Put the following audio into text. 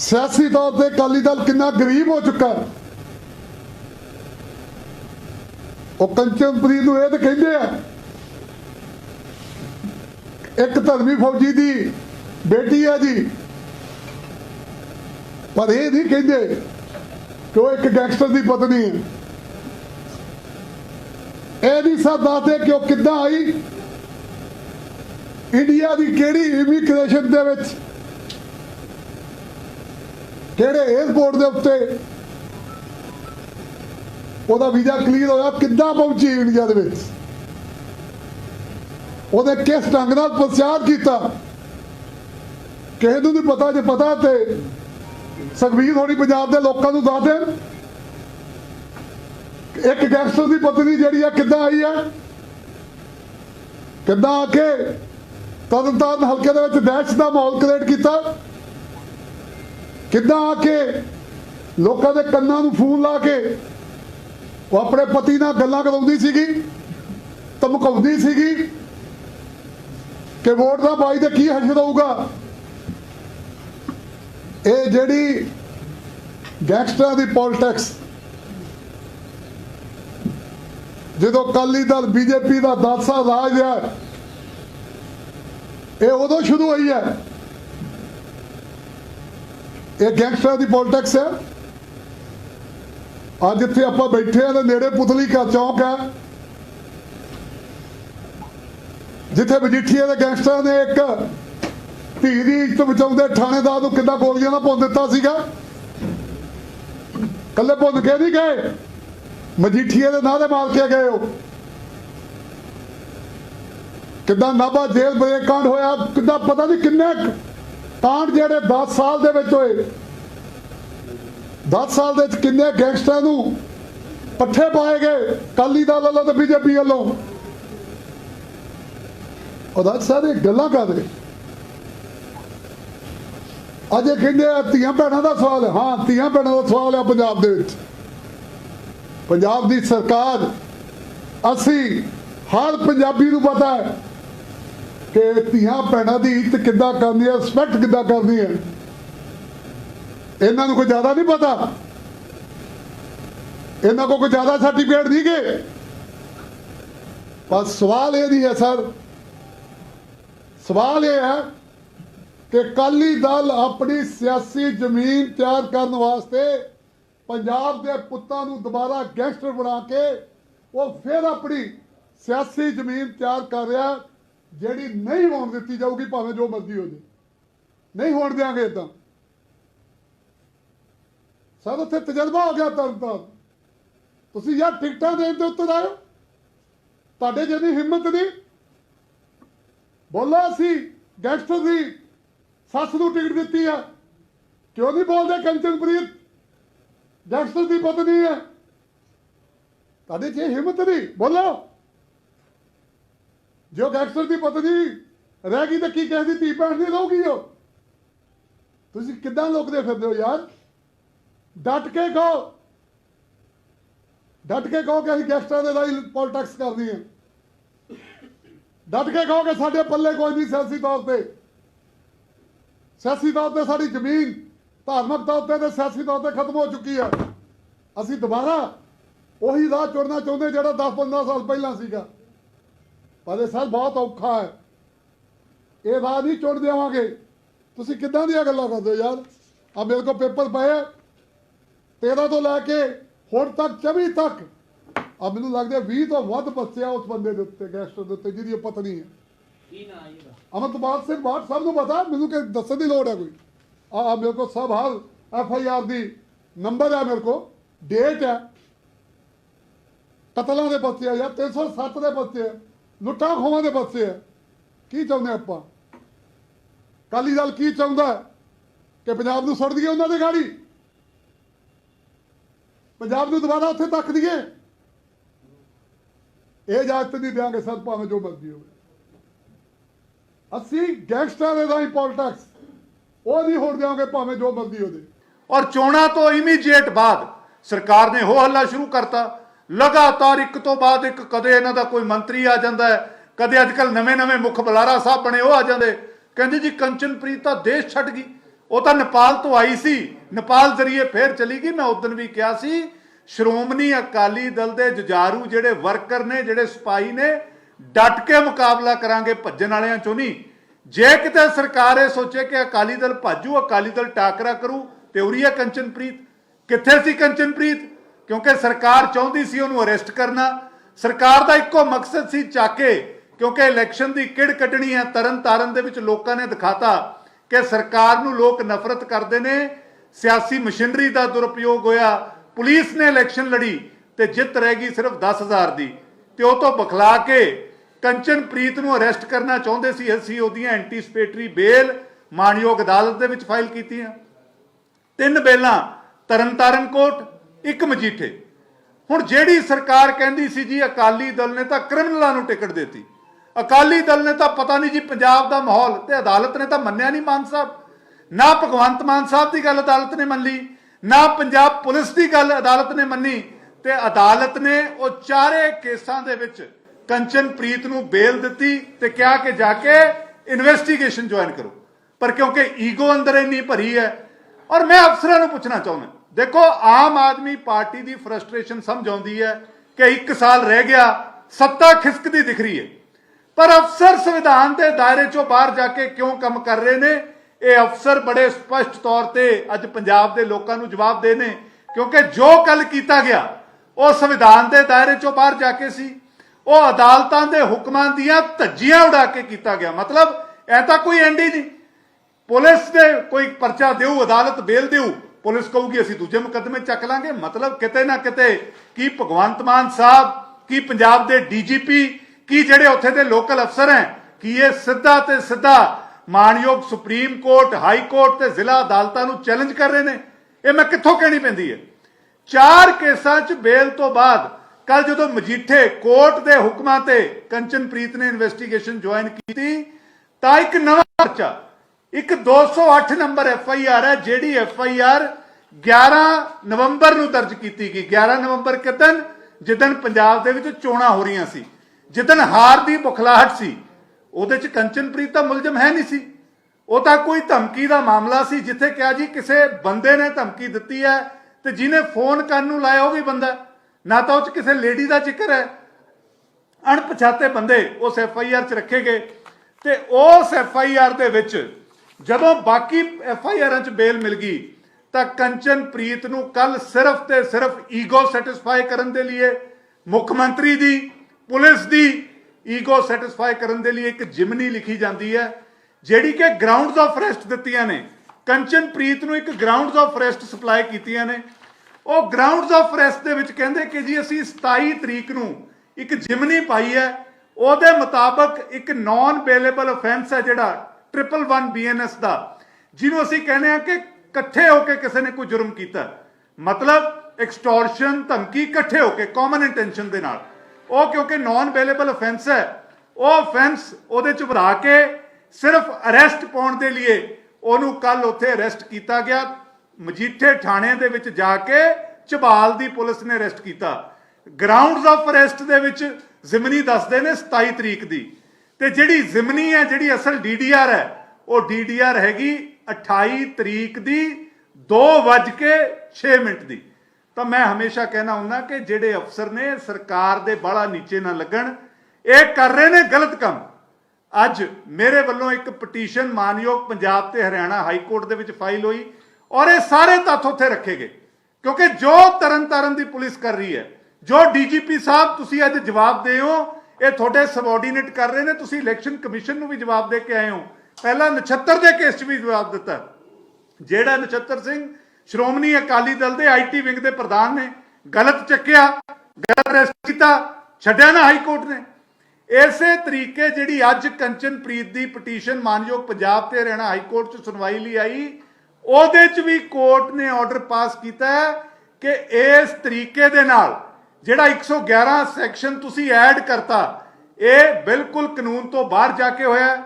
ਸਿਆਸੀ ਤੌਰ ਤੇ ਅਕਾਲੀ ਦਲ ਕਿੰਨਾ ਗਰੀਬ ਹੋ ਚੁੱਕਾ ਹੈ। ਉਹ ਕੰਚਨਪ੍ਰੀਤ ਨੂੰ ਇਹ ਤਾਂ ਕਹਿੰਦੇ ਆ, ਇੱਕ ਧਰਮੀ ਫੌਜੀ ਦੀ ਬੇਟੀ ਆ ਜੀ। ਪਰ ਇਹ ਨਹੀਂ ਕਹਿੰਦੇ ਕਿ ਉਹ ਇੱਕ ਗੈਂਗਸਟਰ ਦੀ ਪਤਨੀ ਹੈ। ਇਹ ਨਹੀਂ ਸਭ ਦੱਸਦੇ ਕਿ ਉਹ ਕਿੱਦਾਂ ਆਈ। ਇੰਡੀਆ ਦੀ ਕਿਹੜੀ ਇਮੀਗ੍ਰੇਸ਼ਨ ਦੇ ਵਿੱਚ ਕਿਹੜੇ 에ਅਰਪੋਰਟ ਦੇ ਉੱਤੇ? ਉਹਦਾ ਵੀਜ਼ਾ ਕਲੀਅਰ ਹੋਇਆ ਕਿੱਦਾਂ ਪਹੁੰਚੀ ਇੰਡੀਆ ਦੇ ਵਿੱਚ? ਉਹਨੇ ਕਿਸ ਢੰਗ ਨਾਲ ਪ੍ਰਚਾਰ ਕੀਤਾ? ਕਿਸੇ ਨੂੰ ਨਹੀਂ ਪਤਾ, ਜੇ ਪਤਾ ਤੇ ਸੁਖਬੀਰ ਹੋਣੀ ਪੰਜਾਬ ਦੇ ਲੋਕਾਂ ਨੂੰ ਦੱਸ ਦੇਣ। ਇੱਕ ਗੈਂਗਸਟਰ ਦੀ ਪਤਨੀ ਜਿਹੜੀ ਆ, ਕਿੱਦਾਂ ਆਈ ਆ? ਕਿੱਦਾਂ ਆ ਕੇ ਤਰਨਤਾਰਨ ਹਲਕੇ ਦੇ ਵਿੱਚ ਦਹਿਸ਼ਤ ਦਾ ਮਾਹੌਲ ਕ੍ਰੀਏਟ ਕੀਤਾ? ਕਿੱਦਾਂ ਆ ਕੇ ਲੋਕਾਂ ਦੇ ਕੰਨਾਂ ਨੂੰ ਫੋਨ ਲਾ ਕੇ ਉਹ ਆਪਣੇ ਪਤੀ ਨਾਲ ਗੱਲਾਂ ਕਰਾਉਂਦੀ ਸੀਗੀ, ਧਮਕਾਉਂਦੀ ਸੀਗੀ ਕਿ ਵੋਟ ਦਾ ਬਾਈ ਤੇ ਕੀ ਹਸ਼ਰ ਹੋਊਗਾ? ਇਹ ਜਿਹੜੀ ਗੈਂਗਸਟਰਾਂ ਦੀ ਪੋਲਿਟਿਕਸ ਜਦੋਂ ਅਕਾਲੀ ਦਲ ਬੀਜੇਪੀ ਦਾ 10 ਸਾਲ ਰਾਜ ਹੈ, ਇਹ ਉਦੋਂ ਸ਼ੁਰੂ ਹੋਈ ਹੈ ਇਹ ਗੈਂਗਸਟਰਾਂ ਦੀ ਪੋਲਿਟਿਕਸ ਹੈ। ਅੱਜ ਇੱਥੇ ਆਪਾਂ ਬੈਠੇ ਆ ਤੇ ਨੇੜੇ ਪੁਤਲੀ ਕਾ ਚੌਕ ਹੈ। ਜਿੱਥੇ ਮਜੀਠੀਏ ਦੇ ਗੈਂਗਸਟਰਾਂ ਨੇ ਇੱਕ ਧੀ ਦੀ ਇੱਜ਼ਤ ਬਚਾਉਂਦੇ ਥਾਣੇਦਾਰ ਨੂੰ ਕਿੱਦਾਂ ਗੋਲੀਆਂ ਨਾਲ ਭੁੰਨ ਦਿੱਤਾ ਸੀਗਾ। ਕੱਲੇ ਭੁੰਨ ਕੇ ਨਹੀਂ ਗਏ। ਮਜੀਠੀਏ ਦੇ ਨਾਂ ਦੇ ਮਾਰ ਕੇ ਗਏ ਉਹ। ਕਿੱਦਾਂ ਨਾਭਾ ਜੇਲ੍ਹ ਬ੍ਰੇਕ ਕਾਂਡ ਹੋਇਆ, ਕਿੱਦਾਂ ਪਤਾ ਨਹੀਂ ਕਿੰਨੇ ਕੁ ਕਾਂਡ ਜਿਹੜੇ 10 ਸਾਲ ਦੇ ਵਿੱਚ ਹੋਏ 10 ਸਾਲ ਦੇ ਵਿੱਚ ਕਿੰਨੇ ਗੈਂਗਸਟਰਾਂ ਨੂੰ ਪੱਠੇ ਪਾਏ ਗਏ? ਕਾਲੀ ਦਲ ਵੱਲੋਂ ਤੇ ਬੀਜੇਪੀ ਵੱਲੋਂ। ਉਹਦਾ ਸਾਰੇ ਗੱਲਾਂ ਕਰਦੇ ਅੱਜ ਇਹ ਕਹਿੰਦੇ ਆ, ਧੀਆਂ ਭੈਣਾਂ ਦਾ ਸਵਾਲ ਹੈ। ਹਾਂ, ਧੀਆਂ ਭੈਣਾਂ ਦਾ ਸਵਾਲ ਹੈ ਪੰਜਾਬ ਦੇ ਵਿੱਚ। ਪੰਜਾਬ ਦੀ ਸਰਕਾਰ, ਅਸੀਂ ਹਰ ਪੰਜਾਬੀ ਨੂੰ ਪਤਾ ਹੈ ਕਿ ਧੀਆਂ ਭੈਣਾਂ ਦੀ ਇੱਜ਼ਤ ਕਿੱਦਾਂ ਕਰਨੀ ਹੈ ਰਿਸਪੈਕਟ ਕਿੱਦਾਂ ਕਰਨੀ ਹੈ? ਇਹਨਾਂ ਨੂੰ ਕੋਈ ਜ਼ਿਆਦਾ ਨਹੀਂ ਪਤਾ? ਇਹਨਾਂ ਕੋਲ ਕੋਈ ਜ਼ਿਆਦਾ ਸਰਟੀਫਿਕੇਟ ਨਹੀਂ ਗਏ ਪਰ ਸਵਾਲ ਇਹ ਨਹੀਂ ਹੈ, ਸਰ। ਸਵਾਲ ਇਹ ਹੈ ਕਿ ਕਾਲੀ ਦਲ ਆਪਣੀ ਸਿਆਸੀ ਜ਼ਮੀਨ ਤਿਆਰ ਕਰਨ ਵਾਸਤੇ ਪੰਜਾਬ ਦੇ ਪੁੱਤਾਂ ਨੂੰ ਦੁਬਾਰਾ ਗੈਂਗਸਟਰ ਬਣਾ ਕੇ ਉਹ ਫਿਰ ਆਪਣੀ ਸਿਆਸੀ ਜ਼ਮੀਨ ਤਿਆਰ ਕਰ ਰਿਹਾ ਜਿਹੜੀ ਨਹੀਂ ਹੋਣ ਦਿੱਤੀ ਜਾਊਗੀ, ਭਾਵੇਂ ਜੋ ਮਰਜ਼ੀ ਹੋ ਜੇ। ਨਹੀਂ ਹੋਣ ਦਿਆਂਗੇ ਇਦਾਂ ਸਰ ਉੱਥੇ ਤਜਰਬਾ ਹੋ ਗਿਆ ਤਰਨ ਤੁਸੀਂ ਯਾਰ ਟਿਕਟਾਂ ਦੇਣ ਦੇ ਉੱਤੇ ਆਇਓ। ਤੁਹਾਡੇ ਜਿਹਦੀ ਹਿੰਮਤ ਨਹੀਂ ਬੋਲੋ ਅਸੀਂ ਗੈਂਗਸਟਰ ਦੀ ਸੱਸ ਨੂੰ ਟਿਕਟ ਦਿੱਤੀ ਆ। ਕਿਉਂ ਨਹੀਂ ਬੋਲਦੇ ਕੰਚਨਪ੍ਰੀਤ ਗੈਂਗਸਟਰ ਦੀ ਪਤਨੀ ਹੈ ਤੁਹਾਡੇ 'ਚ ਹਿੰਮਤ ਨਹੀਂ, ਬੋਲੋ। ਜੋ ਗੈਂਗਸਟਰ ਦੀ ਪਤਨੀ ਰਹਿ ਗਈ ਤਾਂ ਕੀ ਕਹਿੰਦੀ ਧੀ ਭੈਣ ਦੀ ਰਹੂਗੀ ਉਹ ਤੁਸੀਂ ਕਿੱਦਾਂ ਲੋਕਦੇ ਫਿਰਦੇ ਹੋ ਯਾਰ? ਡਟ ਕੇ ਕਹੋ। ਡਟ ਕੇ ਕਹੋ ਕਿ ਅਸੀਂ ਗੈਂਗਸਟਰਾਂ ਦੇ ਰਾਈ ਪੋਲਿਟਿਕਸ ਕਰਦੀ ਹੈ। ਡਟ ਕੇ ਕਹੋ ਕਿ ਸਾਡੇ ਪੱਲੇ ਕੋਈ ਨਹੀਂ ਸਿਆਸੀ ਤੌਰ ਤੇ। ਸਿਆਸੀ ਤੌਰ ਤੇ ਸਾਡੀ ਜ਼ਮੀਨ ਧਾਰਮਿਕ ਤੌਰ ਤੇ ਤੇ ਸਿਆਸੀ ਤੌਰ ਤੇ ਖਤਮ ਹੋ ਚੁੱਕੀ ਹੈ ਅਸੀਂ ਦੁਬਾਰਾ ਉਹੀ ਰਾਹ ਚੁਣਨਾ ਚਾਹੁੰਦੇ ਜਿਹੜਾ 10-15 ਸਾਲ ਪਹਿਲਾਂ ਸੀਗਾ। ਪਰ ਇਹ ਸਰ ਬਹੁਤ ਔਖਾ ਹੈ। ਇਹ ਰਾਹ ਨਹੀਂ ਚੁਣ ਦੇਵਾਂਗੇ। ਤੁਸੀਂ ਕਿੱਦਾਂ ਦੀਆਂ ਗੱਲਾਂ ਕਰਦੇ ਹੋ ਯਾਰ? ਆ ਮੇਰੇ ਕੋਲ ਪੇਪਰ ਪਏ ਆ। 13 ਤੋਂ ਲੈ ਕੇ ਹੁਣ ਤੱਕ 24 ਤੱਕ। ਆ ਮੈਨੂੰ ਲੱਗਦਾ 20 ਤੋਂ ਵੱਧ ਬੱਚੇ ਆ ਉਸ ਬੰਦੇ ਦੇ ਉੱਤੇ ਗੈਸਟਰ ਦੇ ਉੱਤੇ ਜਿਹਦੀ ਪਤਨੀ ਹੈ। ਕੀ ਨਾ ਇਹਦਾ? ਅਮਰਪਾਲ ਸਿੰਘ ਬਾਟ ਸਭ ਨੂੰ ਪਤਾ ਮੈਨੂੰ ਕਿ ਦੱਸਣ ਦੀ ਲੋੜ ਹੈ ਕੋਈ। ਆ ਮੇਰੇ ਕੋਲ ਸਭ ਹਾਲ ਐਫ ਆਈ ਆਰ ਦੀ ਨੰਬਰ ਹੈ ਮੇਰੇ ਕੋਲ ਡੇਟ ਹੈ। ਕਤਲਾਂ ਦੇ ਬੱਚੇ ਆ ਜਾਂ 307 ਦੇ ਬੱਚੇ ਆ। ਲੁੱਟਾਂ ਖੋਹਾਂ ਦੇ ਪਾਸੇ ਆ ਕੀ ਚਾਹੁੰਦੇ ਆਪਾਂ? ਕਾਲੀ ਦਲ ਕੀ ਚਾਹੁੰਦਾ ਕਿ ਪੰਜਾਬ ਨੂੰ ਸੁੱਟ ਦਈਏ ਉਹਨਾਂ ਦੇ ਗਾੜੀ? ਪੰਜਾਬ ਨੂੰ ਦੁਬਾਰਾ ਉੱਥੇ ਤੱਕ ਦਈਏ? ਇਹ ਇਜਾਜ਼ਤ ਨਹੀਂ ਦਿਆਂਗੇ ਸਰ, ਭਾਵੇਂ ਜੋ ਮਰਜ਼ੀ ਹੋਵੇ। ਅਸੀਂ ਗੈਂਗਸਟਰ ਦੇ ਰਾਹੀਂ ਪੋਲਿਟਿਕਸ ਉਹ ਨਹੀਂ ਹੋਣ ਦਿਆਂਗੇ ਭਾਵੇਂ ਜੋ ਮਰਜ਼ੀ ਹੋ ਔਰ ਚੋਣਾਂ ਤੋਂ ਇਮੀਡੀਏਟ ਬਾਅਦ ਸਰਕਾਰ ਨੇ ਹੋ ਹੱਲਾ ਸ਼ੁਰੂ ਕਰਤਾ। ਲਗਾਤਾਰ ਇੱਕ ਤੋਂ ਬਾਅਦ ਇੱਕ ਕਦੇ ਇਹਨਾਂ ਦਾ ਕੋਈ ਮੰਤਰੀ ਆ ਜਾਂਦਾ ਹੈ, ਕਦੇ ਅੱਜਕੱਲ ਨਵੇਂ-ਨਵੇਂ ਮੁੱਖ ਬੁਲਾਰਾ ਸਾਹਿਬ ਬਣੇ ਉਹ ਆ ਜਾਂਦੇ। ਕਹਿੰਦੇ ਜੀ ਕੰਚਨਪ੍ਰੀਤ ਤਾਂ ਦੇਸ਼ ਛੱਡ ਗਈ। ਉਹ ਤਾਂ ਨੇਪਾਲ ਤੋਂ ਆਈ ਸੀ। ਨੇਪਾਲ ਜ਼ਰੀਏ ਫੇਰ ਚਲੀ ਗਈ। ਮੈਂ ਉਦੋਂ ਵੀ ਕਿਹਾ ਸੀ, ਸ਼੍ਰੋਮਣੀ ਅਕਾਲੀ ਦਲ ਦੇ ਜੁਝਾਰੂ ਜਿਹੜੇ ਵਰਕਰ ਨੇ, ਜਿਹੜੇ ਸਿਪਾਹੀ ਨੇ, ਡਟ ਕੇ ਮੁਕਾਬਲਾ ਕਰਾਂਗੇ ਭੱਜਣ ਵਾਲਿਆਂ ਚੋਂ ਨਹੀਂ। ਜੇ ਕਿਤੇ ਸਰਕਾਰ ਇਹ ਸੋਚੇ ਕਿ ਅਕਾਲੀ ਦਲ ਭਾਜੂ, ਅਕਾਲੀ ਦਲ ਟਾਕਰਾ ਕਰੂ, ਤੇ ਉਰੀ ਹੈ ਕੰਚਨਪ੍ਰੀਤ। ਕਿੱਥੇ ਸੀ ਕੰਚਨਪ੍ਰੀਤ? ਕਿਉਂਕਿ ਸਰਕਾਰ ਚਾਹੁੰਦੀ ਸੀ ਉਹਨੂੰ ਅਰੈਸਟ ਕਰਨਾ। ਸਰਕਾਰ ਦਾ ਇੱਕੋ ਮਕਸਦ ਸੀ ਚਾਕੇ, ਕਿਉਂਕਿ ਇਲੈਕਸ਼ਨ ਦੀ ਕਿੜ ਕੱਢਣੀ ਹੈ ਤਰਨ ਤਾਰਨ ਦੇ ਵਿੱਚ ਲੋਕਾਂ ਨੇ ਦਿਖਾਤਾ ਕਿ ਸਰਕਾਰ ਨੂੰ ਲੋਕ ਨਫ਼ਰਤ ਕਰਦੇ ਨੇ। ਸਿਆਸੀ ਮਸ਼ੀਨਰੀ ਦਾ ਦੁਰਉਪਯੋਗ ਹੋਇਆ। ਪੁਲਿਸ ਨੇ ਇਲੈਕਸ਼ਨ ਲੜੀ ਤੇ ਜਿੱਤ ਰਹਿ ਗਈ ਸਿਰਫ 10000 ਦੀ। ਤੇ ਉਹ ਤੋਂ ਬਖਲਾ ਕੇ ਕੰਚਨਪ੍ਰੀਤ ਨੂੰ ਅਰੈਸਟ ਕਰਨਾ ਚਾਹੁੰਦੇ ਸੀ। ਅਸੀਂ ਉਹਦੀਆਂ ਐਂਟੀਸਪੇਟਰੀ ਬੇਲ ਮਾਨਯੋਗ ਅਦਾਲਤ ਦੇ ਵਿੱਚ ਫਾਈਲ ਕੀਤੀਆਂ। ਤਿੰਨ ਬੇਲਾਂ ਤਰਨਤਾਰਨ ਕੋਰਟ ਇੱਕ ਮਜੀਠੇ। ਹੁਣ ਜਿਹੜੀ ਸਰਕਾਰ ਕਹਿੰਦੀ ਸੀ ਜੀ ਅਕਾਲੀ ਦਲ ਨੇ ਤਾਂ ਕ੍ਰਿਮੀਨਲਾਂ ਨੂੰ ਟਿਕਟ ਦਿੱਤੀ। ਅਕਾਲੀ ਦਲ ਨੇ ਤਾਂ ਪਤਾ ਨਹੀਂ ਜੀ ਪੰਜਾਬ ਦਾ ਮਾਹੌਲ ਤੇ ਅਦਾਲਤ ਨੇ ਤਾਂ ਮੰਨਿਆ ਨਹੀਂ ਮਾਨ ਸਾਹਿਬ। ਨਾ ਭਗਵੰਤ ਮਾਨ ਸਾਹਿਬ ਦੀ ਗੱਲ ਅਦਾਲਤ ਨੇ ਮੰਨ ਲਈ ਨਾ ਪੰਜਾਬ ਪੁਲਿਸ ਦੀ ਗੱਲ ਅਦਾਲਤ ਨੇ ਮੰਨੀ ਤੇ ਅਦਾਲਤ ਨੇ ਉਹ ਚਾਰੇ ਕੇਸਾਂ ਦੇ ਵਿੱਚ ਕੰਚਨਪ੍ਰੀਤ ਨੂੰ ਬੇਲ ਦਿੱਤੀ ਤੇ ਕਿਹਾ ਕਿ ਜਾ ਕੇ ਇਨਵੈਸਟੀਗੇਸ਼ਨ ਜੁਆਇਨ ਕਰੋ। ਪਰ ਕਿਉਂਕਿ ਈਗੋ ਅੰਦਰ ਇੰਨੀ ਭਰੀ ਹੈ ਔਰ ਮੈਂ ਅਫਸਰਾਂ ਨੂੰ ਪੁੱਛਣਾ ਚਾਹੁੰਦਾ। ਦੇਖੋ, ਆਮ ਆਦਮੀ ਪਾਰਟੀ ਦੀ ਫਰਸਟ੍ਰੇਸ਼ਨ ਸਮਝ ਆਉਂਦੀ ਹੈ ਕਿ 1 ਸਾਲ ਰਹਿ ਗਿਆ, ਸੱਤਾ ਖਿਸਕਦੀ ਦਿਖ ਰਹੀ ਹੈ। ਪਰ ਅਫਸਰ ਸੰਵਿਧਾਨ ਦੇ ਦਾਇਰੇ ਚੋਂ ਬਾਹਰ ਜਾ ਕੇ ਕਿਉਂ ਕੰਮ ਕਰ ਰਹੇ ਨੇ? ਇਹ ਅਫਸਰ ਬੜੇ ਸਪਸ਼ਟ ਤੌਰ ਤੇ ਅੱਜ ਪੰਜਾਬ ਦੇ ਲੋਕਾਂ ਨੂੰ ਜਵਾਬ ਦੇ ਨੇ, ਕਿਉਂਕਿ ਜੋ ਕੱਲ ਕੀਤਾ ਗਿਆ, ਉਹ ਸੰਵਿਧਾਨ ਦੇ ਦਾਇਰੇ ਚੋਂ ਬਾਹਰ ਜਾ ਕੇ ਸੀ। ਉਹ ਅਦਾਲਤਾਂ ਦੇ ਹੁਕਮਾਂ ਦੀਆਂ ਧੱਜੀਆਂ ਉਡਾ ਕੇ ਕੀਤਾ ਗਿਆ। ਮਤਲਬ, ਇਹ ਤਾਂ ਕੋਈ ਐਂਡੀ ਨਹੀਂ। ਪੁਲਿਸ ਦੇ ਕੋਈ ਪਰਚਾ ਦਿਓ ਅਦਾਲਤ ਬੇਲ ਦਿਓ ਪੁਲਿਸ ਕਹੂਗੀ, ਅਸੀਂ ਦੂਜੇ ਮੁਕੱਦਮੇ ਚੱਕ ਲਾਂਗੇ। ਮਤਲਬ ਕਿਤੇ ਨਾ ਕਿਤੇ ਕੀ ਭਗਵੰਤ ਮਾਨ ਸਾਹਿਬ, ਕੀ ਪੰਜਾਬ ਦੇ ਡੀਜੀਪੀ, ਕੀ ਜਿਹੜੇ ਉੱਥੇ ਦੇ ਲੋਕਲ ਅਫਸਰ ਹੈ, ਕੀ ਇਹ ਸਿੱਧਾ ਤੇ ਸਿੱਧਾ ਮਾਨਯੋਗ ਸੁਪਰੀਮ ਕੋਰਟ, ਹਾਈ ਕੋਰਟ ਤੇ ਜ਼ਿਲ੍ਹਾ ਅਦਾਲਤਾਂ ਨੂੰ ਚੈਲੰਜ ਕਰ ਰਹੇ ਨੇ? ਇਹ ਮੈਂ ਕਿੱਥੋਂ ਕਹਿਣੀ ਪੈਂਦੀ ਹੈ? ਚਾਰ ਕੇਸਾਂ 'ਚ ਬੇਲ ਤੋਂ ਬਾਅਦ ਕੱਲ ਜਦੋਂ ਮਜੀਠੇ ਕੋਰਟ ਦੇ ਹੁਕਮਾਂ ਤੇ ਕੰਚਨਪ੍ਰੀਤ ਨੇ ਇਨਵੈਸਟੀਗੇਸ਼ਨ ਜੁਆਇਨ ਕੀਤੀ, ਤਾਂ ਇੱਕ ਨਵਾਂ ਪਰਚਾ ਇੱਕ 208 ਨੰਬਰ ਐਫ ਆਈ ਆਰ ਹੈ, ਜਿਹੜੀ ਐਫ ਆਈ ਆਰ 11 ਨਵੰਬਰ ਨੂੰ ਦਰਜ ਕੀਤੀ ਗਈ। 11 ਨਵੰਬਰ ਕਿਦਨ? ਜਿੱਦਣ ਪੰਜਾਬ ਦੇ ਵਿੱਚ ਚੋਣਾਂ ਹੋ ਰਹੀਆਂ ਸੀ। ਜਿੱਦਣ ਹਾਰ ਦੀ ਬੁਖਲਾਹਟ ਸੀ, ਉਹਦੇ 'ਚ ਕੰਚਨਪ੍ਰੀਤ ਦਾ ਮੁਲਜ਼ਮ ਹੈ ਨਹੀਂ ਸੀ। ਉਹ ਤਾਂ ਕੋਈ ਧਮਕੀ ਦਾ ਮਾਮਲਾ ਸੀ, ਜਿੱਥੇ ਕਿਹਾ ਜੀ ਕਿਸੇ ਬੰਦੇ ਨੇ ਧਮਕੀ ਦਿੱਤੀ ਹੈ ਤੇ ਜਿਹਨੇ ਫੋਨ ਕਰਨ ਨੂੰ ਲਾਇਆ ਉਹ ਵੀ ਬੰਦਾ ਨਾ ਤਾਂ ਉਹ 'ਚ ਕਿਸੇ ਲੇਡੀ ਦਾ ਜ਼ਿਕਰ ਹੈ। ਅਣਪਛਾਤੇ ਬੰਦੇ ਉਸ ਐਫ ਆਈ ਆਰ 'ਚ ਰੱਖੇ ਗਏ। ਤੇ ਉਸ ਐਫ ਆਈ ਆਰ ਦੇ ਵਿੱਚ ਜਦੋਂ ਬਾਕੀ ਐਫ ਆਈ ਆਰਾਂ 'ਚ ਬੇਲ ਮਿਲ ਗਈ, ਤਾਂ ਕੰਚਨਪ੍ਰੀਤ ਨੂੰ ਕੱਲ ਸਿਰਫ ਤੇ ਸਿਰਫ ਈਗੋ ਸੈਟੀਸਫਾਈ ਕਰਨ ਦੇ ਲਈ ਮੁੱਖ ਮੰਤਰੀ ਦੀ, ਪੁਲਿਸ ਦੀ ਈਗੋ ਸੈਟੀਸਫਾਈ ਕਰਨ ਦੇ ਲਈ ਇੱਕ ਜਿਮਨੀ ਲਿਖੀ ਜਾਂਦੀ ਹੈ, ਜਿਹੜੀ ਕਿ ਗਰਾਊਂਡਸ ਆਫ ਰੈਸਟ ਦਿੱਤੀਆਂ ਨੇ। ਕੰਚਨਪ੍ਰੀਤ ਨੂੰ ਇੱਕ ਗਰਾਊਂਡਸ ਆਫ ਰੈਸਟ ਸਪਲਾਈ ਕੀਤੀਆਂ ਨੇ। ਉਹ ਗਰਾਊਂਡਸ ਆਫ ਰੈਸਟ ਦੇ ਵਿੱਚ ਕਹਿੰਦੇ ਕਿ ਜੀ ਅਸੀਂ 27 ਤਰੀਕ ਨੂੰ ਇੱਕ ਜਿਮਨੀ ਪਾਈ ਹੈ, ਉਹਦੇ ਮੁਤਾਬਕ ਇੱਕ ਨਾਨ ਬੇਲੇਬਲ ਅਫੈਂਸ ਹੈ ਜਿਹੜਾ 111 ਬੀਐਨਐਸ ਦਾ, ਜਿਹਨੂੰ ਅਸੀਂ ਕਹਿੰਦੇ ਆ ਕਿ ਇਕੱਠੇ ਹੋ ਕੇ ਕਿਸੇ ਨੇ ਕੋਈ ਜੁਰਮ ਕੀਤਾ। ਮਤਲਬ ਐਕਸਟੋਰਸ਼ਨ ਧਮਕੀ ਇਕੱਠੇ ਹੋ ਕੇ ਕਾਮਨ ਇੰਟੈਂਸ਼ਨ ਦੇ ਨਾਲ। ਉਹ ਕਿਉਂਕਿ ਨਾਨ ਅਵੇਲੇਬਲ ਅਫੈਂਸ ਹੈ, ਉਹ ਅਫੈਂਸ ਉਹਦੇ ਚ ਵਧਾ ਕੇ ਸਿਰਫ ਅਰੈਸਟ ਪਾਉਣ ਦੇ ਲਈ ਉਹਨੂੰ ਕੱਲ ਉੱਥੇ ਅਰੈਸਟ ਕੀਤਾ ਗਿਆ। ਮਜੀਠੇ ਥਾਣੇ ਦੇ ਵਿੱਚ ਜਾ ਕੇ ਝਬਾਲ ਦੀ ਪੁਲਿਸ ਨੇ ਅਰੈਸਟ ਕੀਤਾ। ਗਰਾਊਂਡਸ ਆਫ ਅਰੈਸਟ ਦੇ ਵਿੱਚ ਜ਼ਿਮਨੀ ਦੱਸਦੇ ਨੇ 27 ਤਰੀਕ ਦੀ। ਤੇ ਜਿਹੜੀ ਜ਼ਿਮਨੀ ਹੈ, ਜਿਹੜੀ ਅਸਲ ਡੀਡੀਆਰ ਹੈ, ਉਹ ਡੀਡੀਆਰ ਹੈਗੀ 28 ਤਰੀਕ ਦੀ 2:06 ਮਿੰਟ ਦੀ। ਤਾਂ ਮੈਂ ਹਮੇਸ਼ਾ ਕਹਿਣਾ ਹੁੰਦਾ ਕਿ ਜਿਹੜੇ ਅਫਸਰ ਨੇ, ਸਰਕਾਰ ਦੇ ਬਾਲਾ ਨੀਚੇ ਨਾ ਲੱਗਣ। ਇਹ ਕਰ ਰਹੇ ਨੇ ਗਲਤ ਕੰਮ। ਅੱਜ ਮੇਰੇ ਵੱਲੋਂ ਇੱਕ ਪਟੀਸ਼ਨ ਮਾਨਯੋਗ ਪੰਜਾਬ ਤੇ ਹਰਿਆਣਾ ਹਾਈ ਕੋਰਟ ਦੇ ਵਿੱਚ ਫਾਈਲ ਹੋਈ ਔਰ ਇਹ ਸਾਰੇ ਤੱਥ ਉੱਥੇ ਰੱਖੇ ਗਏ। ਕਿਉਂਕਿ ਜੋ ਤਰਨਤਾਰਨ ਦੀ ਪੁਲਿਸ ਕਰ ਰਹੀ ਹੈ, ਜੋ ਡੀਜੀਪੀ ਸਾਹਿਬ ਤੁਸੀਂ ਅੱਜ ਜਵਾਬ ਦੇ ਹੋ ਇਹ ਤੁਹਾਡੇ ਸਬਆਰਡੀਨੇਟ ਕਰ ਰਹੇ ਨੇ, ਤੁਸੀਂ ਇਲੈਕਸ਼ਨ ਕਮਿਸ਼ਨ ਨੂੰ ਵੀ ਜਵਾਬ ਦੇ ਕੇ ਆਏ ਹੋ। ਪਹਿਲਾਂ ਨਛੱਤਰ ਦੇ ਕੇਸ 'ਚ ਵੀ ਜਵਾਬ ਦਿੱਤਾ। ਜਿਹੜਾ ਨਛੱਤਰ ਸਿੰਘ ਸ਼੍ਰੋਮਣੀ ਅਕਾਲੀ ਦਲ ਦੇ ਆਈਟੀ ਵਿੰਗ ਦੇ ਪ੍ਰਧਾਨ ਨੇ, ਗਲਤ ਚੱਕਿਆ, ਗਲਤ ਰੈਸਟ ਕੀਤਾ, ਛੱਡਿਆ ਨਾ ਹਾਈ ਕੋਰਟ ਨੇ। ਇਸੇ ਤਰੀਕੇ ਜਿਹੜੀ ਅੱਜ ਕੰਚਨਪ੍ਰੀਤ ਦੀ ਪਟੀਸ਼ਨ ਮਾਨਯੋਗ ਪੰਜਾਬ ਤੇ ਹਰਿਆਣਾ ਹਾਈ ਕੋਰਟ 'ਚ ਸੁਣਵਾਈ ਲਈ ਆਈ, ਉਹਦੇ 'ਚ ਵੀ ਕੋਰਟ ਨੇ ਆਰਡਰ ਪਾਸ ਕੀਤਾ ਕਿ ਇਸ ਤਰੀਕੇ ਦੇ ਨਾਲ ਜਿਹੜਾ 111 ਸੈਕਸ਼ਨ ਤੁਸੀਂ ਐਡ ਕਰਤਾ ਇਹ ਬਿਲਕੁਲ ਕਾਨੂੰਨ ਤੋਂ ਬਾਹਰ ਜਾ ਕੇ ਹੋਇਆ